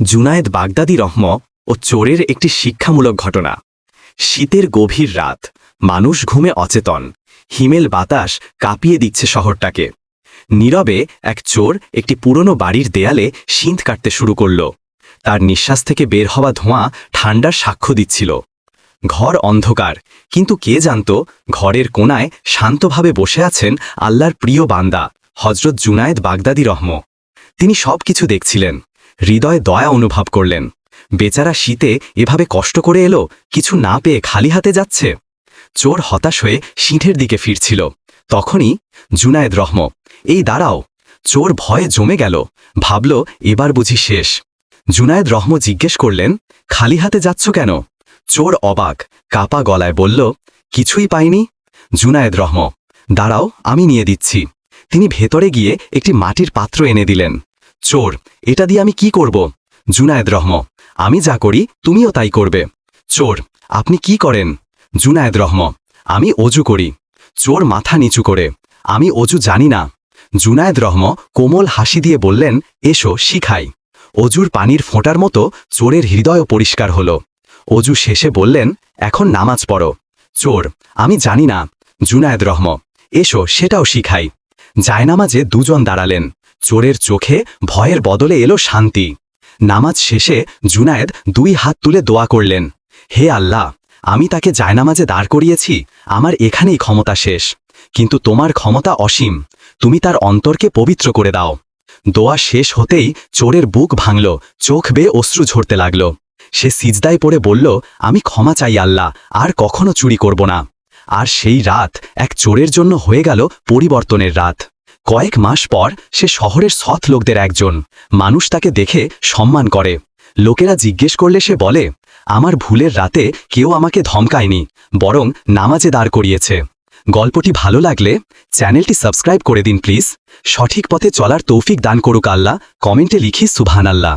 জুনায়েদ বাগদাদি রহম ও চোরের একটি শিক্ষামূলক ঘটনা। শীতের গভীর রাত, মানুষ ঘুমে অচেতন, হিমেল বাতাস কাঁপিয়ে দিচ্ছে শহরটাকে। নীরবে এক চোর একটি পুরনো বাড়ির দেয়ালে সিঁধ কাটতে শুরু করল। তার নিঃশ্বাস থেকে বের হওয়া ধোঁয়া ঠান্ডার সাক্ষ্য দিচ্ছিল। ঘর অন্ধকার, কিন্তু কে জানত ঘরের কোনায় শান্তভাবে বসে আছেন আল্লাহর প্রিয় বান্দা হজরত জুনায়েদ বাগদাদি রহম। তিনি সব কিছু দেখছিলেন। হৃদয়ে দয়া অনুভব করলেন। বেচারা শীতে এভাবে কষ্ট করে এলো, কিছু না পেয়ে খালি হাতে যাচ্ছে। চোর হতাশ হয়ে সিঁঠের দিকে ফিরছিল। তখনই জুনায়েদ রহম, এই দাঁড়াও, চোর ভয়ে জমে গেল। ভাবল এবার বুঝি শেষ। জুনায়েদ রহম জিজ্ঞেস করলেন, খালি হাতে যাচ্ছ কেন? চোর অবাক, কাপা গলায় বলল, কিছুই পাইনি। জুনায়েদ রহম, দাঁড়াও, আমি নিয়ে দিচ্ছি। তিনি ভেতরে গিয়ে একটি মাটির পাত্র এনে দিলেন। চোর, এটা দিয়ে আমি কি করব? জুনায়েদ রহম, আমি যা করি তুমিও তাই করবে। চোর, আপনি কি করেন? জুনায়েদ রহম, আমি অজু করি। চোর মাথা নিচু করে, আমি অজু জানি না। জুনায়েদ রহম কোমল হাসি দিয়ে বললেন, এসো, শিখাই। অজুর পানির ফোঁটার মতো চোরের হৃদয় পরিষ্কার হল। অজু শেষে বললেন, এখন নামাজ পড়ো। চোর, আমি জানি না। জুনায়েদ রহম, এসো, সেটাও শিখাই। জায়নামাজে দুজন দাঁড়ালেন। চোরের চোখে ভয়ের বদলে এলো শান্তি। নামাজ শেষে জুনায়েদ দুই হাত তুলে দোয়া করলেন, হে আল্লাহ, আমি তাকে জায়নামাজে দাঁড় করিয়েছি, আমার এখানেই ক্ষমতা শেষ। কিন্তু তোমার ক্ষমতা অসীম, তুমি তার অন্তরকে পবিত্র করে দাও। দোয়া শেষ হতেই চোরের বুক ভাঙল, চোখ বেয়ে অশ্রু ঝরতে লাগল। সে সিজদায় পড়ে বলল, আমি ক্ষমা চাই আল্লাহ, আর কখনো চুরি করব না। আর সেই রাত এক চোরের জন্য হয়ে গেল পরিবর্তনের রাত। কয়েক মাস পর সে শহরের সৎ লোকদের একজন। মানুষ তাকে দেখে সম্মান করে। লোকেরা জিজ্ঞেস করলে সে বলে, আমার ভুলের রাতে কেউ আমাকে ধমকায়নি, বরং নামাজে দাঁড় করিয়েছে। গল্পটি ভালো লাগলে চ্যানেলটি সাবস্ক্রাইব করে দিন প্লিজ। সঠিক পথে চলার তৌফিক দান করুক আল্লাহ। কমেন্টে লিখি সুভান আল্লাহ